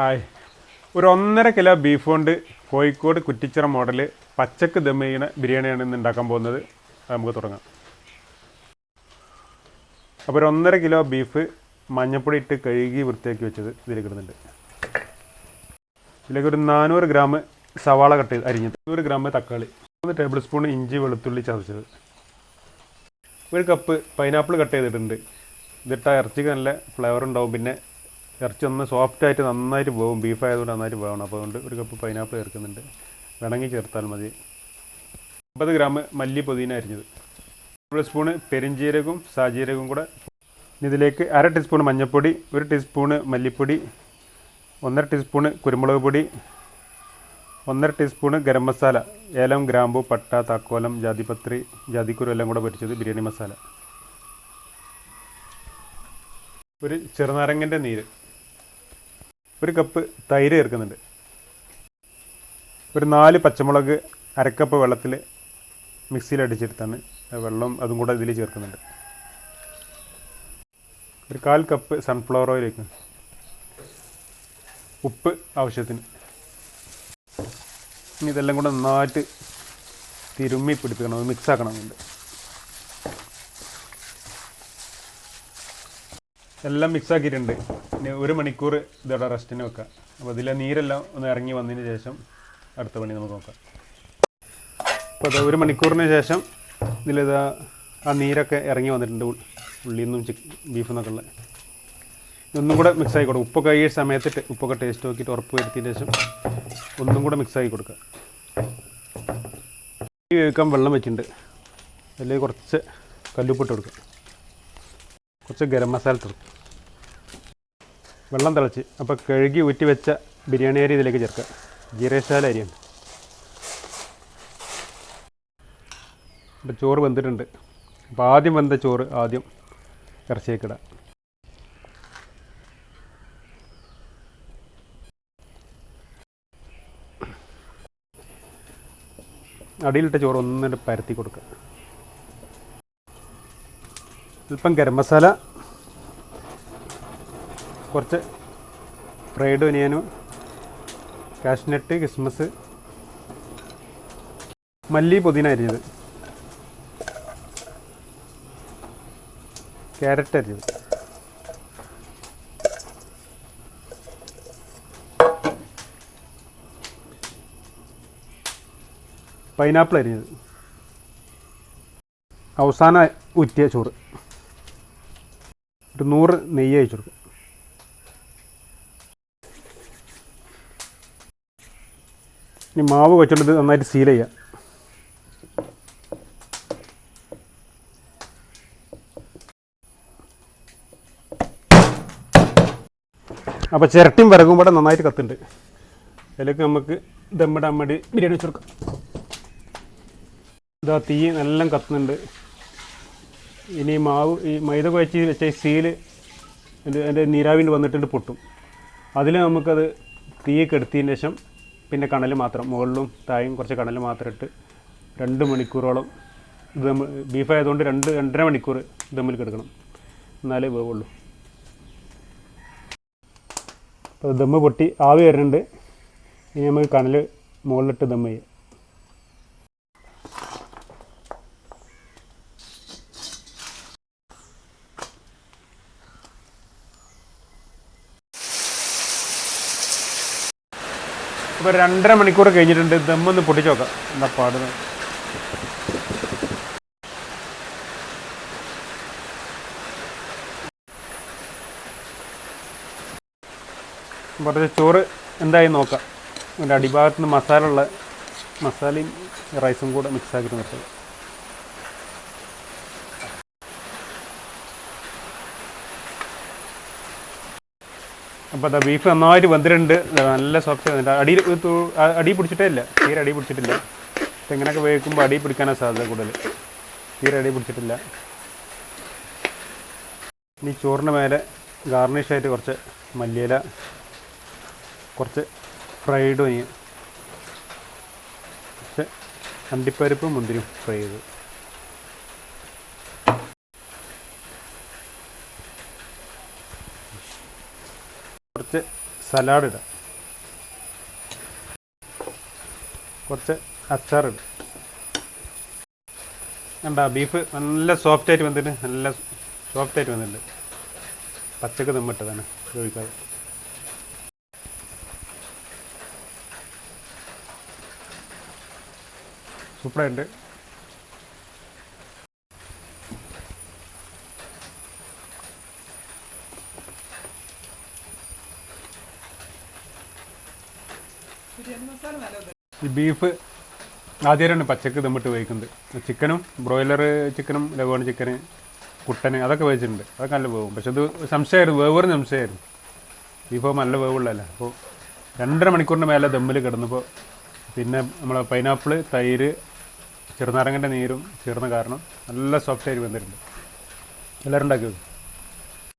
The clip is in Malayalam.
ഹായ്. ഒരു ഒന്നര കിലോ ബീഫ് കൊണ്ട് കോഴിക്കോട് കുറ്റിച്ചിറ മോഡൽ പച്ചക്ക് ദം ചെയ്യുന്ന ബിരിയാണിയാണ് ഇന്ന് ഉണ്ടാക്കാൻ പോകുന്നത്. നമുക്ക് തുടങ്ങാം. അപ്പോൾ ഒരു ഒന്നര കിലോ ബീഫ് മഞ്ഞപ്പൊടി ഇട്ട് കഴുകി വൃത്തിയാക്കി വെച്ചത് ഇതിലേക്ക് ഇടുന്നുണ്ട് ഇതിലേക്ക് ഒരു നാനൂറ് ഗ്രാം സവാള കട്ട് ചെയ്ത് അരിഞ്ഞത്. നൂറ് ഗ്രാം തക്കാളി. മൂന്ന് ടേബിൾ സ്പൂൺ ഇഞ്ചി വെളുത്തുള്ളി ചതച്ചത്. ഒരു കപ്പ് പൈനാപ്പിൾ കട്ട് ചെയ്തിട്ടുണ്ട്. ഇതിട്ട ഇറച്ചിക്ക് നല്ല ഫ്ലേവർ ഉണ്ടാവും. പിന്നെ ഇറച്ചി ഒന്ന് സോഫ്റ്റ് ആയിട്ട് നന്നായിട്ട് പോകും ബീഫ് ആയതുകൊണ്ട് നന്നായിട്ട് പോകണം അപ്പോൾ അതുകൊണ്ട് ഒരു കപ്പ് പൈനാപ്പിൾ ചേർക്കുന്നുണ്ട്. വേണമെങ്കിൽ ചേർത്താൽ മതി. അമ്പത് ഗ്രാം മല്ലി പുതിന അരിഞ്ഞത്. ഒരു സ്പൂണ് പെരിഞ്ജീരകവും സാജീരകവും കൂടെ. ഇതിലേക്ക് അര ടീസ്പൂൺ മഞ്ഞൾപ്പൊടി ഒരു ടീസ്പൂണ് മല്ലിപ്പൊടി ഒന്നര ടീസ്പൂണ് കുരുമുളക് പൊടി ഒന്നര ടീസ്പൂണ് ഗരം മസാല ഏലം ഗ്രാമ്പു പട്ട താക്കോലം ജാതിപത്രി ജാതിക്കുരു എല്ലാം കൂടെ പൊരിച്ചത് ബിരിയാണി മസാല. ഒരു ചെറുനാരങ്ങന്റെ നീര്. ഒരു കപ്പ് തൈര് ചേർക്കുന്നുണ്ട്. ഒരു നാല് പച്ചമുളക് അരക്കപ്പ് വെള്ളത്തിൽ മിക്സിയിൽ അടിച്ചെടുത്താണ്. വെള്ളം അതും കൂടെ ഇതിൽ ചേർക്കുന്നുണ്ട്. ഒരു കാൽ കപ്പ് സൺഫ്ലവർ ഓയിൽ വയ്ക്കുന്നു ഉപ്പ് ആവശ്യത്തിന്. ഇനി ഇതെല്ലാം കൂടെ നന്നായിട്ട് തിരുമ്മി പിടിപ്പിക്കണം മിക്സ് ആക്കണമെന്നുണ്ട്. എല്ലാം മിക്സ് ആക്കിയിട്ടുണ്ട്. ഇനി ഒരു മണിക്കൂർ ഇതോടെ റെസ്റ്റിന് വെക്കാം. അപ്പോൾ ഇതിലെ നീരെല്ലാം ഒന്ന് ഇറങ്ങി വന്നതിന് ശേഷം അടുത്ത പണി നമുക്ക് നോക്കാം. അപ്പോൾ അത് ഒരു മണിക്കൂറിന് ശേഷം ഇതിലിതാ ആ നീരൊക്കെ ഇറങ്ങി വന്നിട്ടുണ്ട് ഉള്ളിന്നും നിന്നും ചിക്കൻ ബീഫിൽ നിന്നൊക്കെ ഉള്ള ഒന്നും കൂടെ മിക്സ് ആക്കി കൊടുക്കും ഉപ്പൊക്കെ ഈ സമയത്ത് ഉപ്പൊക്കെ ടേസ്റ്റ് നോക്കിയിട്ട് ഉറപ്പ് വരുത്തിയതിന് ശേഷം ഒന്നും കൂടെ മിക്സ് ആക്കി കൊടുക്കുക വേവിക്കാൻ വെള്ളം വെച്ചിട്ടുണ്ട്. അതിൽ കുറച്ച് കല്ലുപ്പിട്ട് കൊടുക്കുക കുറച്ച് ഗരം മസാല ഇട്ട് വെള്ളം തിളച്ച്. അപ്പോൾ കഴുകി ഊറ്റി വെച്ച ബിരിയാണി അരി ഇതിലേക്ക് ചേർക്കുക. ജീരശാല അരിയാണ് അപ്പോൾ ചോറ് വെന്തിട്ടുണ്ട്. അപ്പോൾ ആദ്യം വെന്ത ചോറ് ആദ്യം ഇറച്ചിയേക്കിടുക അടിയിലിട്ട ചോറ് ഒന്നിട്ട് പരത്തി കൊടുക്കുക. അല്പം ഗരം മസാല കുറച്ച് ഫ്രൈഡ് ഒനിയനും കാഷ്നട്ട് കിസ്മസ് മല്ലി പുതിന അരിഞ്ഞത്. ക്യാരറ്റ് അരിഞ്ഞത്. പൈനാപ്പിൾ അരിഞ്ഞത്. അവസാന ഉറ്റിയ ചോറ്. ഒരു നൂറ് നെയ്യ് അയച്ചു കൊടുക്കും. ഇനി മാവ് വെച്ചുകൊണ്ട് നന്നായിട്ട് സീൽ ചെയ്യാം. അപ്പോൾ ചിരട്ടിയും വിറകും കൂടെ നന്നായിട്ട് കത്തുണ്ട് അതിലേക്ക് നമുക്ക് ദമ്മിടാൻ വേണ്ടി ബിരിയാണി വെച്ച് കൊടുക്കാം. ഇതാ തീ നല്ല കത്തുന്നുണ്ട്. ഇനി മാവ് ഈ മൈദ കുഴച്ച് വെച്ച സീൽ അതിന്റെ നീരാവിന്റെ വന്നിട്ടുണ്ട് പൊട്ടും. അതിൽ നമുക്കത് തീ കെടുത്തിയതിന് ശേഷം പിന്നെ കണൽ മാത്രം മുകളിലും തായും കുറച്ച് കണൽ മാത്രം ഇട്ട് രണ്ട് മണിക്കൂറോളം ഇത് ബീഫ് ആയതുകൊണ്ട് രണ്ട് രണ്ടര മണിക്കൂർ ദമ്മിൽ കിടക്കണം. എന്നാലേ വേവുള്ളൂ. അപ്പോൾ ദമ്മ് പൊട്ടി ആവി വരുന്നുണ്ട്. ഇനി നമുക്ക് കണൽ മുകളിലിട്ട് ദമ്മ് ചെയ്യാം. ഇപ്പോൾ രണ്ടര മണിക്കൂർ കഴിഞ്ഞിട്ടുണ്ട് ദമ്മൊന്ന് പൊട്ടിച്ച് നോക്കാം. എന്താ പാടുന്നത്? കുറച്ച് ചോറ് എന്തായി നോക്കാം. അതിന്റെ അടിഭാഗത്ത് നിന്ന് മസാല ഉള്ള മസാലയും റൈസും കൂടെ മിക്സ് ആക്കിയിട്ട് നിർത്തുക അപ്പോൾ അതാ ബീഫ് നന്നായിട്ട് വെന്തിട്ടുണ്ട്. നല്ല സോഫ്റ്റ് വന്നിട്ട് അടിയിൽ ഒരു തു- അ- അടി പിടിച്ചിട്ടേ ഇല്ല. തീരെ അടി പിടിച്ചിട്ടില്ല. തെങ്ങനൊക്കെ വേവിക്കുമ്പോൾ അടി പിടിക്കാനാണ് സാധ്യത കൂടുതൽ തീരെ അടി പിടിച്ചിട്ടില്ല. ഇനി ചോറിന് മേലെ ഗാർണിഷായിട്ട് കുറച്ച് മല്ലിയില കുറച്ച് ഫ്രൈഡ് ഒനിയൻ കുറച്ച് അണ്ടിപ്പരിപ്പും മുന്തിരിയും ഫ്രൈ ചെയ്ത്. കുറച്ച് സലാഡ് ഇടാം. കുറച്ച് അച്ചാറിടും കണ്ടാ ബീഫ് നല്ല സോഫ്റ്റ് ആയിട്ട് വന്നിട്ട് നല്ല സോഫ്റ്റ് ആയിട്ട് വന്നിട്ടുണ്ട് പച്ചക്ക് ദമ്മിട്ടതാണ് ചോദിക്കാതെ സൂപ്പറായിട്ടുണ്ട്. ഈ ബീഫ് ആദ്യമായിട്ടാണ് പച്ചക്ക് തമ്മിട്ട് വേവിക്കുന്നത്. ചിക്കനും ബ്രോയിലർ ചിക്കനും ലഗോൺ ചിക്കന് കുട്ടന് അതൊക്കെ വേവിച്ചിട്ടുണ്ട്. അതൊക്കെ നല്ല വേവും. പക്ഷെ അത് സംശയമായിരുന്നു. വേവറിന് സംശയമായിരുന്നു. ബീഫ് നല്ല വേവുള്ളതല്ല? അപ്പോൾ രണ്ടര മണിക്കൂറിന് മേലെ ദമ്മിൽ കിടന്നപ്പോൾ പിന്നെ നമ്മളെ പൈനാപ്പിൾ തൈര് ചെറുനാരങ്ങന്റെ നീരും ചേർന്ന കാരണം നല്ല സോഫ്റ്റ് ആയിട്ട് വന്നിട്ടുണ്ട് എല്ലാവരും ഉണ്ടാക്കി നോക്ക്.